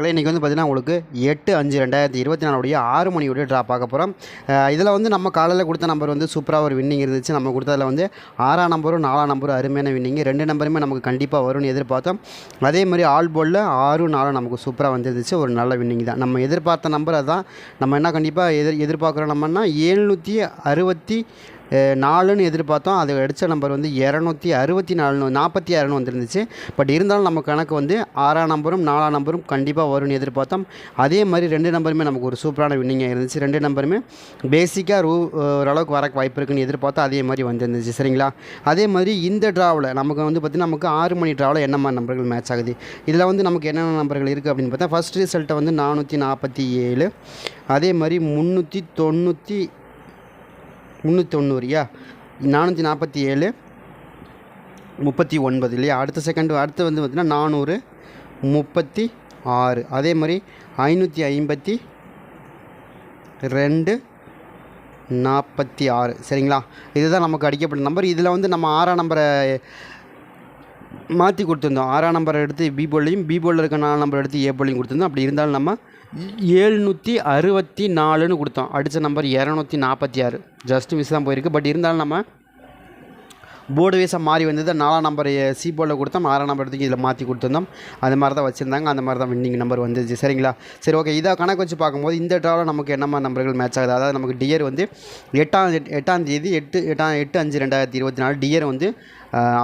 இன்றைக்கி வந்து பார்த்திங்கன்னா உங்களுக்கு எட்டு அஞ்சு ரெண்டாயிரத்தி இருபத்தி நாலுடைய ஆறு மணியுடைய ட்ரா பார்க்க போகிறோம் இதில் வந்து நம்ம காலையில் கொடுத்த நம்பர் வந்து சூப்பராக ஒரு வின்னிங் இருந்துச்சு. நம்ம கொடுத்ததில் வந்து ஆறாம் நம்பரும் நாலாம் நம்பரும் அருமையான வின்னிங் ரெண்டு நம்பருமே நமக்கு கண்டிப்பாக வரும்னு எதிர்பார்த்தோம். அதே மாதிரி ஆல் போலில் ஆறும் நாலும் நமக்கு சூப்பராக வந்துருந்துச்சு. ஒரு நல்ல வின்னிங் தான். நம்ம எதிர்பார்த்த நம்பர் அதுதான் நம்ம என்ன கண்டிப்பாக எதிர் எதிர்பார்க்குறோம் நம்மன்னா ஏழ்நூற்றி அறுபத்தி நாலுன்னு எதிர்பார்த்தோம். அது அடித்த நம்பர் வந்து இரநூத்தி அறுபத்தி நாலு நாற்பத்தி ஆறுன்னு வந்துருந்துச்சு. பட் இருந்தாலும் நம்ம கணக்கு வந்து ஆறாம் நம்பரும் நாலாம் நம்பரும் கண்டிப்பாக வரும்னு எதிர்பார்த்தோம். அதே மாதிரி ரெண்டு நம்பருமே நமக்கு ஒரு சூப்பரான வின்னிங்காக இருந்துச்சு. ரெண்டு நம்பருமே பேசிக்காக ரூ ஓரளவுக்கு வரக்கு வாய்ப்பு இருக்குன்னு எதிர்பார்த்தா அதே மாதிரி வந்துருந்துச்சு. சரிங்களா? அதே மாதிரி இந்த ட்ராவில் நமக்கு வந்து பார்த்திங்கன்னா நமக்கு ஆறு மணி ட்ராவில் என்ன மாதிரி நம்பர்கள் மேட்ச் ஆகுது? இதில் வந்து நமக்கு என்னென்ன நம்பர்கள் இருக்குது அப்படின்னு பார்த்தா ஃபஸ்ட் ரிசல்ட்டை வந்து நானூற்றி நாற்பத்தி ஏழு. அதே மாதிரி முந்நூற்றி தொண்ணூற்றி முந்நூற்றி தொண்ணூறியா நானூற்றி நாற்பத்தி ஏழு முப்பத்தி ஒன்பது இல்லையா? அடுத்த செகண்ட் அடுத்து வந்து பார்த்திங்கன்னா நானூறு முப்பத்தி ஆறு. அதே மாதிரி ஐநூற்றி ஐம்பத்தி ரெண்டு நாற்பத்தி ஆறு. சரிங்களா? இதுதான் நமக்கு அடிக்கப்பட்ட நம்பர் இதில் வந்து நம்ம ஆறாம் நம்பரை மாற்றி கொடுத்துருந்தோம். ஆறாம் நம்பர் எடுத்து பி போலையும் பி போலில் இருக்க நாலு நம்பர் எடுத்து ஏ போலையும் கொடுத்துருந்தோம். அப்படி இருந்தாலும் நம்ம ஏழ்நூற்றி அறுபத்தி நாலுன்னு கொடுத்தோம். அடித்த நம்பர் இரநூத்தி நாற்பத்தி ஆறு. ஜஸ்ட் மிஸ் தான் போயிருக்கு. பட் இருந்தாலும் நம்ம போர்டு வைஸாக மாறி வந்தது. நாலாம் நம்பர் சி போர்டில் கொடுத்தோம். ஆறாம் நம்பர் எடுத்து இதில் மாற்றி கொடுத்துருந்தோம். அந்த மாதிரி தான் வச்சுருந்தாங்க. அந்த மாதிரி தான் வின்னிங் நம்பர் வந்துச்சு. சரிங்களா? சரி ஓகே இதாக கணக்கு வச்சு பார்க்கும்போது இந்த ட்ராவில் நமக்கு என்ன மாதிரி நம்பர்கள் மேட்ச் ஆகுது? அதாவது நமக்கு டியர் வந்து எட்டாம் எட்டாம் தேதி எட்டு எட்டாம் எட்டு அஞ்சு ரெண்டாயிரத்தி இருபத்தி நாலு. டியர் வந்து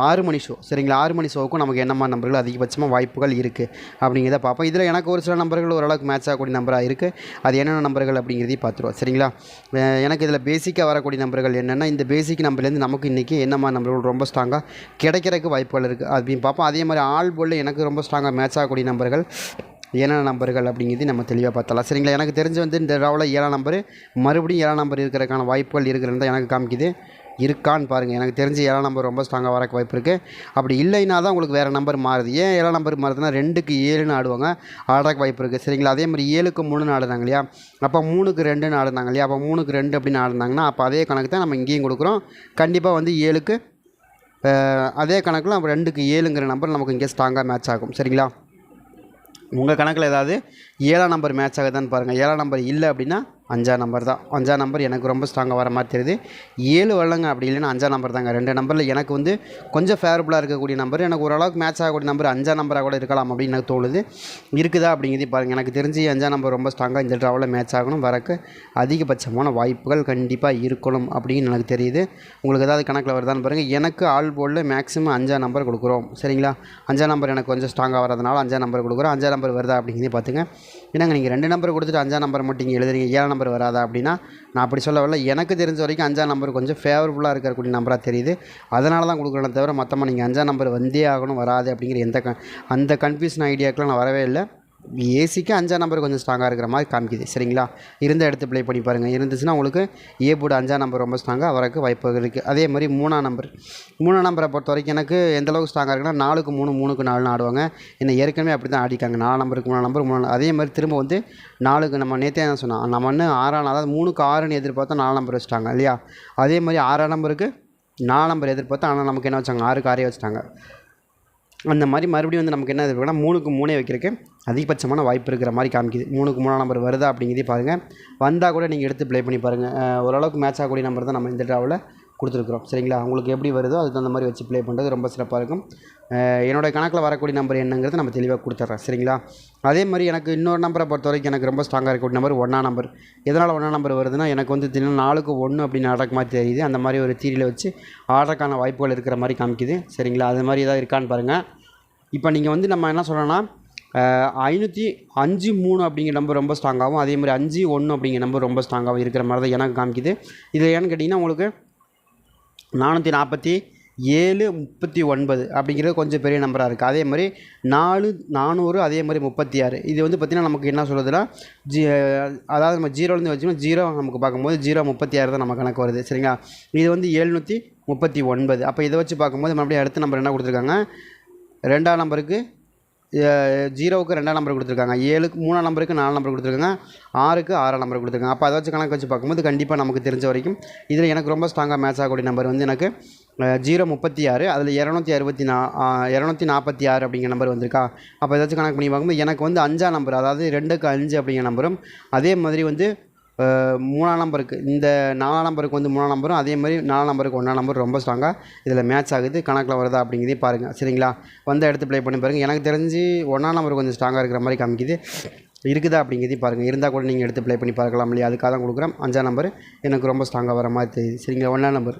ஆறு மணி ஷோ சரிங்களா? ஆறு மணி ஷோவுக்கும் நமக்கு என்ன மாதிரி நம்பர்கள்? அதிகபட்சமாக வாய்ப்புகள் இருக்குது அப்படிங்கிறத பார்ப்போம். இதில் எனக்கு ஒரு சில நம்பர்கள் ஓரளவுக்கு மேட்ச் ஆகக்கூடிய நம்பராக இருக்குது அது என்னென்ன நம்பர்கள் அப்படிங்கிறதையும் பார்த்துருவோம். சரிங்களா? எனக்கு இதில் பேசிக்காக வரக்கூடிய நம்பர்கள் என்னென்னா இந்த பேசிக் நம்பர்லேருந்து நமக்கு இன்றைக்கி என்ன மாதிரி நம்பர்கள் ரொம்ப ஸ்ட்ராங்காக கிடைக்கிறதுக்கு வாய்ப்புகள் இருக்குது அப்படின்னு பார்ப்போம். அதே மாதிரி ஆள் போலில் எனக்கு ரொம்ப ஸ்ட்ராங்காக மேட்ச் ஆகக்கூடிய நம்பர்கள் என்னென்ன நம்பர்கள் அப்படிங்கிறது நம்ம தெளிவாக பார்த்தலாம் சரிங்களா? எனக்கு தெரிஞ்சு வந்து இந்த ராவில் ஏழாம் நம்பர் மறுபடியும் ஏழாம் நம்பர் இருக்கிறதுக்கான வாய்ப்புகள் இருக்கிறது எனக்கு காமிக்குது. இருக்கான்னு பாருங்கள் எனக்கு தெரிஞ்சு ஏழாம் நம்பர் ரொம்ப ஸ்ட்ராங்காக வரக்கு வாய்ப்பு இருக்குது அப்படி இல்லைன்னா தான் உங்களுக்கு வேறு நம்பர் மாறுது. ஏன் ஏழாம் நம்பர் மாறுதுன்னா ரெண்டுக்கு ஏழுன்னு ஆடுவாங்க. ஆடுறக்கு வாய்ப்பு இருக்குது சரிங்களா? அதே மாதிரி ஏழுக்கு மூணுன்னு ஆடுனாங்க இல்லையா? அப்போ மூணுக்கு ரெண்டுன்னு ஆடுனாங்க இல்லையா? அப்போ மூணுக்கு ரெண்டு அப்படின்னு ஆடுனாங்கன்னா அப்போ அதே கணக்கு தான் நம்ம இங்கேயும் கொடுக்குறோம். கண்டிப்பாக வந்து ஏழுக்கு அதே கணக்கில் நம்ம ரெண்டுக்கு ஏழுங்கிற நம்பர் நமக்கு இங்கே ஸ்ட்ராங்காக மேட்ச் ஆகும். சரிங்களா? உங்கள் கணக்கில் ஏதாவது ஏழாம் நம்பர் மேட்ச் ஆகுதான்னு பாருங்கள் ஏழாம் நம்பர் இல்லை அப்படின்னா அஞ்சாம் நம்பர் தான் அஞ்சாம் நம்பர் எனக்கு ரொம்ப ஸ்ட்ராங்காக வர மாதிரி தெரியுது ஏழு வரலங்க அப்படி இல்லைன்னா அஞ்சாம் நம்பர் தாங்க ரெண்டு நம்பரில் எனக்கு வந்து கொஞ்சம் ஃபேவரபுளாக இருக்கக்கூடிய நம்பர் எனக்கு ஓரளவுக்கு மேட்ச் ஆகக்கூடிய நம்பர் அஞ்சாம் நம்பராக கூட இருக்கலாம் அப்படின்னு எனக்கு தோணுது இருக்குதா அப்படிங்கிறது பாருங்கள் எனக்கு தெரிஞ்சு அஞ்சாம் நம்பர் ரொம்ப ஸ்ட்ராங்காக இந்த ட்ராவில் மேட்ச் ஆகணும் வரக்கு அதிகபட்சமான வாய்ப்புகள் கண்டிப்பாக இருக்கணும் அப்படின்னு எனக்கு தெரியுது உங்களுக்கு ஏதாவது கணக்கில் வருதான்னு பாருங்கள் எனக்கு ஆல் போர்டில் மேக்ஸிமம் அஞ்சாம் நம்பர் கொடுக்குறோம் சரிங்களா அஞ்சாம் நம்பர் எனக்கு கொஞ்சம் ஸ்ட்ராங்காக வரதுனால அஞ்சாம் நம்பர் கொடுக்குறோம் அஞ்சாம் நம்பர் வருதா அப்படிங்கிறதே பார்த்துங்க ஏன்னாங்க நீங்கள் ரெண்டு நம்பர் கொடுத்துட்டு அஞ்சாம் நம்பர் மட்டும் இங்கே எழுதுறீங்க ஏழாம் நம்பர் வராதா அப்படின்னா நான் அப்படி சொல்ல வரல. எனக்கு தெரிஞ்ச வரைக்கும் அஞ்சாம் நம்பர் கொஞ்சம் ஃபேவரபுளாக இருக்கக்கூடிய நம்பராக தெரியுது. அதனால தான் கொடுக்குறேன் தவிர மொத்தமாக நீங்கள் அஞ்சாம் நம்பர் வந்தே ஆகணும் வராது அப்படிங்கிற எந்த க அந்த கன்ஃபியூஷன் ஐடியாக்கெலாம் நான் வரவே இல்லை. ஏசிக்கு அஞ்சாம் நம்பர் கொஞ்சம் ஸ்ட்ராங்காக இருக்கிற மாதிரி காமிக்குது. சரிங்களா? இருந்த இடத்து ப்ளே பண்ணி பாருங்கள் இருந்துச்சுன்னா உங்களுக்கு ஏ போர்டு அஞ்சாம் நம்பர் ரொம்ப ஸ்ட்ராங்காக வரக்கு வாய்ப்பு இருக்குது அதே மாதிரி மூணாம் நம்பர் மூணாம் நம்பரை பொறுத்த வரைக்கும் எனக்கு எந்தளவுக்கு ஸ்ட்ராங்காக இருக்குன்னா நாலுக்கு மூணு மூணுக்கு நாலுன்னு ஆடுவாங்க. என்ன ஏற்கனவே அப்படி தான் ஆடிக்காங்க நாலு நம்பருக்கு மூணு நம்பர் மூணு அதே மாதிரி திரும்ப வந்து நாலுக்கு நம்ம நேற்றே தான் சொன்னோம். நம்ம ஒன்று ஆறாம் அதாவது மூணுக்கு ஆறுன்னு எதிர்பார்த்தா நாலு நம்பர் வச்சுட்டாங்க இல்லையா? அதே மாதிரி ஆறாம் நம்பருக்கு நாலு நம்பர் எதிர்பார்த்தா ஆனால் நமக்கு என்ன வச்சாங்க? ஆறுக்கு ஆறே வச்சுட்டாங்க. அந்த மாதிரி மறுபடியும் வந்து நமக்கு என்ன இருக்குன்னா மூணுக்கு மூணே வைக்கிறதுக்கு அதிகபட்சமான வாய்ப்பு இருக்கிற மாதிரி காமிக்குது. மூணுக்கு மூணாம் நம்பர் வருதா அப்படிங்கிறதே பாருங்கள் வந்தால் கூட நீங்கள் எடுத்து ப்ளே பண்ணி பாருங்கள் ஓரளவுக்கு மேட்ச் ஆகக்கூடிய நம்பர் தான் நம்ம இந்த ட்ராவில் கொடுத்துருக்குறோம். சரிங்களா? உங்களுக்கு எப்படி வருதோ அதுக்கு தகுந்த மாதிரி வச்சு ப்ளே பண்ணுறது ரொம்ப சிறப்பாக இருக்கும். என்னோடய கணக்கில் வரக்கூடிய நம்பர் என்னங்கிறது நம்ம தெளிவாக கொடுத்துட்றேன் சரிங்களா? அதே மாதிரி எனக்கு இன்னொரு நம்பரை பொறுத்த வரைக்கும் எனக்கு ரொம்ப ஸ்ட்ராங்காக இருக்கக்கூடிய நம்பர் ஒன்றா நம்பர் எதனால் ஒன்றா நம்பர் வருதுன்னா எனக்கு வந்து தினம் நாளுக்கு ஒன்று அப்படின்னு நடக்க மாதிரி தெரியுது. அந்த மாதிரி ஒரு தீரியில் வச்சு ஆடுறதுக்கான வாய்ப்புகள் இருக்கிற மாதிரி காமிக்குது. சரிங்களா? அது மாதிரி ஏதாவது இருக்கான்னு பாருங்கள் இப்போ நீங்கள் வந்து நம்ம என்ன சொல்லணும்னா ஐநூற்றி அஞ்சு மூணு அப்படிங்கிற நம்பர் ரொம்ப ஸ்ட்ராங்காகவும் அதே மாதிரி அஞ்சு ஒன்று அப்படிங்கிற நம்பர் ரொம்ப ஸ்ட்ராங்காகவும் இருக்கிற மாதிரி தான் எனக்கு காமிக்குது. இது ஏன்னு கேட்டிங்கன்னா உங்களுக்கு நானூற்றி நாற்பத்தி ஏழு முப்பத்தி ஒன்பது அப்படிங்கிறது கொஞ்சம் பெரிய நம்பராக இருக்குது அதே மாதிரி நாலு நானூறு அதே மாதிரி முப்பத்தி ஆறு. இது வந்து பார்த்திங்கன்னா நமக்கு என்ன சொல்கிறதுனா ஜி அதாவது நம்ம ஜீரோலேருந்து வச்சோம்னா ஜீரோ நமக்கு பார்க்கும்போது ஜீரோ முப்பத்தி ஆறு தான் நம்ம கணக்கு வருது. சரிங்களா? இது வந்து எழுநூற்றி முப்பத்தி ஒன்பது. அப்போ இதை வச்சு பார்க்கும்போது மறுபடியும் அடுத்த நம்பர் என்ன கொடுத்துருக்காங்க? ரெண்டாம் நம்பருக்கு ஜீரோவுக்கு ரெண்டாம் நம்பர் கொடுத்துருக்காங்க. ஏழுக்கு மூணாம் நம்பருக்கு நாலு நம்பர் கொடுத்துருக்காங்க. ஆறுக்கு ஆறாம் நம்பர் கொடுத்துருக்காங்க. அப்போ அதை வச்சு கணக்கு வச்சு பார்க்கும்போது கண்டிப்பாக நமக்கு தெரிஞ்ச வரைக்கும் இதில் எனக்கு ரொம்ப ஸ்ட்ராங்காக மேட்ச் ஆகக்கூடிய நம்பர் வந்து எனக்கு ஜீரோ முப்பத்தி ஆறு அதில் இரநூத்தி அறுபத்தி நா இரநூத்தி நாற்பத்தி ஆறு அப்படிங்கிற நம்பர் வந்திருக்கா. அப்போ ஏதாச்சும் கணக்கு பண்ணி பார்க்கும்போது எனக்கு வந்து அஞ்சாம் நம்பர் அதாவது ரெண்டுக்கு அஞ்சு அப்படிங்கிற நம்பரும் அதே மாதிரி வந்து மூணாம் நம்பருக்கு இந்த நாலாம் நம்பருக்கு வந்து மூணாம் நம்பரும் அதே மாதிரி நாலாம் நம்பருக்கு ஒன்றாம் நம்பர் ரொம்ப ஸ்ட்ராங்காக இதில் மேட்ச் ஆகுது. கணக்கில் வருதா அப்படிங்கிறதையும் பாருங்கள் சரிங்களா? வந்து எடுத்து ப்ளே பண்ணி பாருங்கள் எனக்கு தெரிஞ்சு ஒன்றாம் நம்பர் கொஞ்சம் ஸ்ட்ராங்காக இருக்கிற மாதிரி காமிக்குது. இருக்குதா அப்படிங்கிறதையும் பாருங்கள் இருந்தால் கூட நீங்கள் எடுத்து ப்ளே பண்ணி பார்க்கலாம் இல்லையா? அதுக்காக தான் கொடுக்குறேன். அஞ்சாம் நம்பர் எனக்கு ரொம்ப ஸ்ட்ராங்காக வர மாதிரி தெரியுது. சரிங்களா? ஒன்றாம் நம்பர்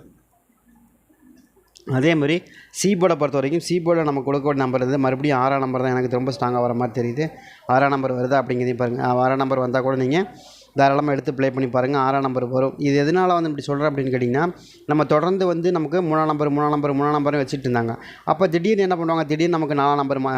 அதே மாதிரி சீபோர்டை பொறுத்த வரைக்கும் சீபோர்டில் நம்ம கொடுக்க நம்பர் வந்து மறுபடியும் ஆறாம் நம்பர் தான். எனக்கு ரொம்ப ஸ்ட்ராங்காக வர மாதிரி தெரியுது. ஆறாம் நம்பர் வருதா அப்படிங்கிறதையும் பாருங்கள் ஆறாம் நம்பர் வந்தால் கூட நீங்கள் தாராளமாக எடுத்து ப்ளே பண்ணி பாருங்கள் ஆறாம் நம்பர் வரும். இது எதனால் வந்து இப்படி சொல்கிறேன் அப்படின்னு கேட்டிங்கன்னா நம்ம தொடர்ந்து வந்து நமக்கு மூணாம் நம்பர் மூணாம் நம்பர் மூணாம் நம்பர் வச்சுட்டு இருந்தாங்க. அப்போ திடீர்னு என்ன பண்ணுவாங்க? திடீர்னு நமக்கு நாலாம் நம்பர் மா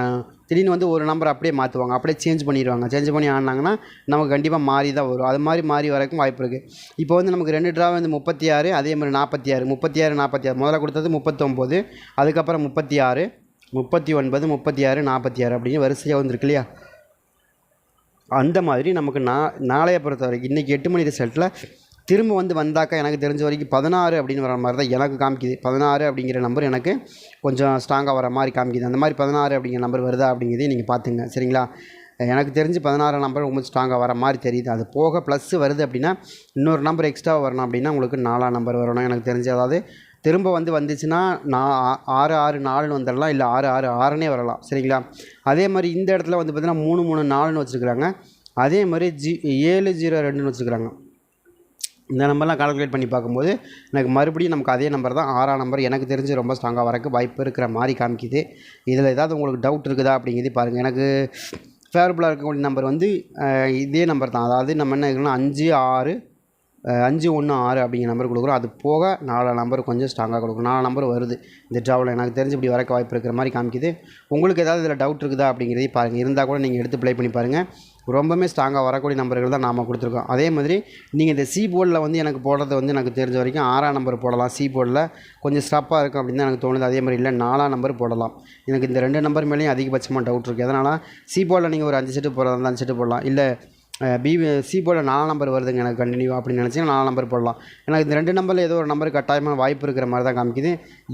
திடீர்னு வந்து ஒரு நம்பர் அப்படியே மாற்றுவாங்க அப்படியே சேஞ்ச் பண்ணிடுவாங்க. சேஞ்ச் பண்ணி ஆடினாங்கன்னா நமக்கு கண்டிப்பாக மாறி தான் வரும். அது மாதிரி மாறி வரைக்கும் வாய்ப்பு இருக்குது இப்போ வந்து நமக்கு ரெண்டு ட்ரா வந்து முப்பத்தி ஆறு அதே மாதிரி நாற்பத்தி ஆறு. முப்பத்தி ஆறு நாற்பத்தி ஆறு. முதல்ல கொடுத்தது முப்பத்தொம்போது அதுக்கப்புறம் முப்பத்தி ஆறு முப்பத்தி ஒன்பது முப்பத்தி ஆறு நாற்பத்தி ஆறு அப்படின்னு வரிசையாக வந்துருக்கு இல்லையா? அந்த மாதிரி நமக்கு நா நாளைய பொறுத்த வரைக்கும் இன்றைக்கி எட்டு மணி ரிசல்ட்டில் திரும்ப வந்து வந்தாக்கா எனக்கு தெரிஞ்ச வரைக்கும் பதினாறு அப்படின்னு வர மாதிரி தான் எனக்கு காமிக்குது. பதினாறு அப்படிங்கிற நம்பர் எனக்கு கொஞ்சம் ஸ்ட்ராங்காக வர மாதிரி காமிக்குது. அந்த மாதிரி பதினாறு அப்படிங்கிற நம்பர் வருதா அப்படிங்கிறதையும் நீங்கள் பார்த்துங்க. சரிங்களா? எனக்கு தெரிஞ்சு பதினாறு நம்பர் ரொம்ப ஸ்ட்ராங்காக வர மாதிரி தெரியுது. அது போக ப்ளஸ் வருது அப்படின்னா இன்னொரு நம்பர் எக்ஸ்ட்ரா வரணும் அப்படின்னா உங்களுக்கு நாலாம் நம்பர் வரணும் எனக்கு தெரிஞ்சு. அதாவது திரும்ப வந்து வந்துச்சுன்னா நான் ஆறு ஆறு நாலுன்னு வந்துடலாம் இல்லை ஆறு ஆறு ஆறுனே வரலாம். சரிங்களா? அதே மாதிரி இந்த இடத்துல வந்து பார்த்திங்கன்னா மூணு மூணு நாலுன்னு வச்சுருக்குறாங்க. அதே மாதிரி ஜி ஏழு ஜீரோ ரெண்டுன்னு வச்சுருக்குறாங்க. இந்த நம்பர்லாம் கால்குலேட் பண்ணி பார்க்கும்போது எனக்கு மறுபடியும் நமக்கு அதே நம்பர் தான் ஆறாம் நம்பர். எனக்கு தெரிஞ்சு ரொம்ப ஸ்ட்ராங்காக வரக்கு வாய்ப்பு இருக்கிற மாதிரி காமிக்குது. இதில் ஏதாவது உங்களுக்கு டவுட் இருக்குதா அப்படிங்கிறது பாருங்கள் எனக்கு ஃபேவரபுளாக இருக்கக்கூடிய நம்பர் வந்து இதே நம்பர் தான். அதாவது நம்ம என்ன இருக்கணும் அஞ்சு ஆறு அஞ்சு ஒன்று ஆறு அப்படிங்கிற நம்பர் கொடுக்குறோம். அது போக நாலு நம்பர் கொஞ்சம் ஸ்ட்ராங்காக கொடுக்கும் நாலு நம்பர் வருது. இந்த ட்ராவலில் எனக்கு தெரிஞ்சு இப்படி வரக்க வாய்ப்பு இருக்கிற மாதிரி காமிக்குது. உங்களுக்கு ஏதாவது இதில் டவுட் இருக்குதா அப்படிங்கிறதையும் பாருங்கள் இருந்தால் கூட நீங்கள் எடுத்து ப்ளே பண்ணி பாருங்கள் ரொம்பவுமே ஸ்ட்ராங்காக வரக்கூடிய நம்பர்கள் தான் நாம் கொடுத்துருக்கோம். அதே மாதிரி நீங்கள் இந்த சி போர்டில் வந்து எனக்கு போடுறது வந்து எனக்கு தெரிஞ்ச வரைக்கும் ஆறாம் நம்பர் போடலாம். சி போர்டில் கொஞ்சம் ஸ்டப்பாக இருக்கும் அப்படின்னு தான் எனக்கு தோணுது. அதே மாதிரி இல்லை நாலாம் நம்பர் போடலாம். எனக்கு இந்த ரெண்டு நம்பர் மேலேயும் அதிகபட்சமாக டவுட் இருக்குது அதனால் சி போர்டில் நீங்கள் ஒரு அஞ்சு செட்டு போடுறதா இருந்தால் அஞ்சு செட்டு போடலாம். இல்லை பி சி போர்டில் நாலாம் நம்பர் வருதுங்க எனக்கு கண்டினியூ அப்படின்னு நினச்சிங்கன்னா நாலாம் நம்பர் போடலாம். எனக்கு இந்த ரெண்டு நம்பரில் ஏதோ ஒரு நம்பர் கட்டாயமான வாய்ப்பு இருக்கிற மாதிரி தான் காமிக்குது.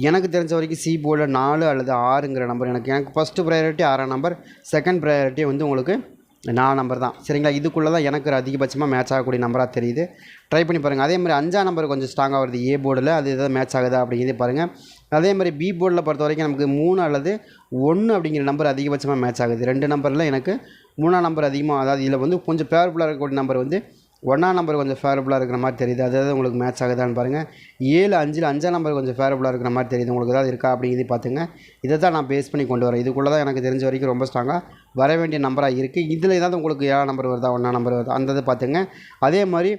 எனக்கு தெரிஞ்ச வரைக்கும் சி போர்டில் நாலு அல்லது ஆறுங்கிற நம்பர் எனக்கு எனக்கு ஃபஸ்ட்டு ப்ரையாரிட்டி ஆறாம் நம்பர் செகண்ட் ப்ரையாரிட்டி வந்து உங்களுக்கு நாலு நம்பர் தான். சரிங்களா? இதுக்குள்ளே தான் எனக்கு ஒரு அதிகபட்சமாக மேட்ச் ஆகக்கூடிய நம்பராக தெரியுது. ட்ரை பண்ணி பாருங்கள் அதே மாதிரி அஞ்சாம் நம்பர் கொஞ்சம் ஸ்ட்ராங்காக வருது. ஏ போர்டில் அது எதாவது மேட்ச் ஆகுதா அப்படிங்கிறதே பாருங்கள் அதே மாதிரி பி போர்டில் பொறுத்த வரைக்கும் நமக்கு மூணு அல்லது ஒன்று அப்படிங்கிற நம்பர் அதிகபட்சமாக மேட்ச் ஆகுது. ரெண்டு நம்பரில் எனக்கு மூணாம் நம்பர் அதிகமாக அதாவது இதில் வந்து கொஞ்சம் ஃபேவரபுளாக இருக்கக்கூடிய நம்பர் வந்து ஒன்றாம் நம்பர் கொஞ்சம் ஃபேவரபுளாக இருக்கிற மாதிரி தெரியுது. அதாவது உங்களுக்கு மேட்ச் ஆகுதான்னு பாருங்கள் ஏழு அஞ்சில் அஞ்சாம் நம்பர் கொஞ்சம் ஃபேவரபுளாக இருக்கிற மாதிரி தெரியுது. உங்களுக்கு ஏதாவது இருக்கா அப்படிங்கிறது பார்த்துங்க. இதை தான் நான் பேஸ் பண்ணி கொண்டு வரேன். இதுக்குள்ளே தான் எனக்கு தெரிஞ்ச வரைக்கும் ரொம்ப ஸ்ட்ராங்காக வர வேண்டிய நம்பராக இருக்குது இதில் ஏதாவது உங்களுக்கு ஏழாம் நம்பர் வருதா ஒன்றாம் நம்பர் வருதா அந்த இதை பார்த்துங்க. அதே மாதிரி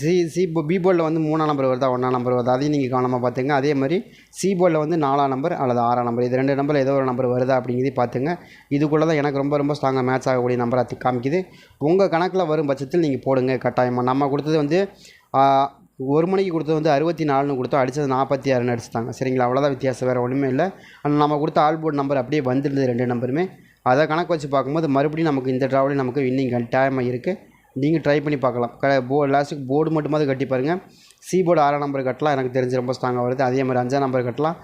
சி சி பி போர்டில் வந்து மூணாம் நம்பர் வருதா ஒன்றாம் நம்பர் வருதா அதையும் நீங்கள் கவனமாக பார்த்துங்க. அதே மாதிரி சி போர்டில் வந்து நாலாம் நம்பர் அல்லது ஆறாம் நம்பர். இது ரெண்டு நம்பர் ஏதோ ஒரு நம்பர் வருதா அப்படிங்கிறதையும் பார்த்துங்க. இதுக்குள்ளே தான் எனக்கு ரொம்ப ரொம்ப ஸ்ட்ராங்காக மேட்ச் ஆகக்கூடிய நம்பராக காமிக்குது. உங்கள் கணக்கில் வரும் பட்சத்தில் நீங்கள் போடுங்க கட்டாயமாக நம்ம கொடுத்தது வந்து ஒரு மணிக்கு கொடுத்தது வந்து அறுபத்தி நாலுன்னு கொடுத்தோம். அடித்தது நாற்பத்தி ஆறுன்னு அடிச்சிட்டாங்க. சரிங்களா? அவ்வளோதான் வித்தியாசம் வேறு ஒன்றுமே இல்லை. ஆனால் நம்ம கொடுத்த ஆல் போர்டு நம்பர் அப்படியே வந்துருந்தது ரெண்டு நம்பருமே. அதை கணக்கு வச்சு பார்க்கும்போது மறுபடியும் நமக்கு இந்த ட்ராவலையும் நமக்கு இன்னிங் டைம் இருக்குது நீங்கள் ட்ரை பண்ணி பார்க்கலாம். க போ லாஸ்ட்டுக்கு போர்டு மட்டுமாவது கட்டி பாருங்கள் சி போர்டு ஆறாம் நம்பர் கட்டலாம். எனக்கு தெரிஞ்சு ரொம்ப ஸ்ட்ராங்காக வருது. அதே மாதிரி அஞ்சாம் நம்பர் கட்டலாம்.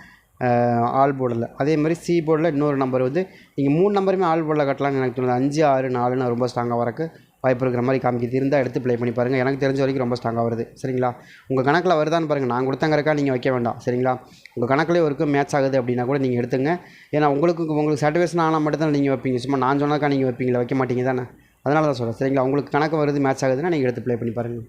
ஆல் போர்டில் அதே மாதிரி சி போர்டில் இன்னொரு நம்பர் வந்து நீங்கள் மூணு நம்பருமே ஆல் போர்டில் கட்டலாம்னு எனக்கு தோணுது. அஞ்சு ஆறு நாலுன்னு ரொம்ப ஸ்ட்ராங்காக வரக்கு வாய்ப்பு இருக்கிற மாதிரி காமிக்கிறது இருந்தால் எடுத்து ப்ளே பண்ணி பாருங்கள் எனக்கு தெரிஞ்ச வரைக்கும் ரொம்ப ஸ்ட்ராங்காக வருது. சரிங்களா? உங்கள் கணக்கில் வருதான்னு பாருங்கள் நான் கொடுத்தங்கறக்கா நீங்கள் வைக்க வேண்டாம். சரிங்களா? உங்கள் கணக்கிலே ஒரு மேட்ச் ஆகுது அப்படின்னா கூட நீங்கள் எடுத்துங்க. ஏன்னா உங்களுக்கு உங்களுக்கு சாட்டிஸ்ஃபேக்ஷன் ஆனால் மட்டும் தான் நீங்கள் வைப்பீங்க. சும்மா நான் சொன்னாக்கா நீங்கள் வைப்பீங்களா? வைக்க மாட்டீங்க தானே? அதனால தான் சொல்கிறேன் சரிங்களா? உங்களுக்கு கணக்கு வருது மேட்ச் ஆகுதுன்னா நீங்கள் எடுத்து ப்ளே பண்ணி பாருங்கள்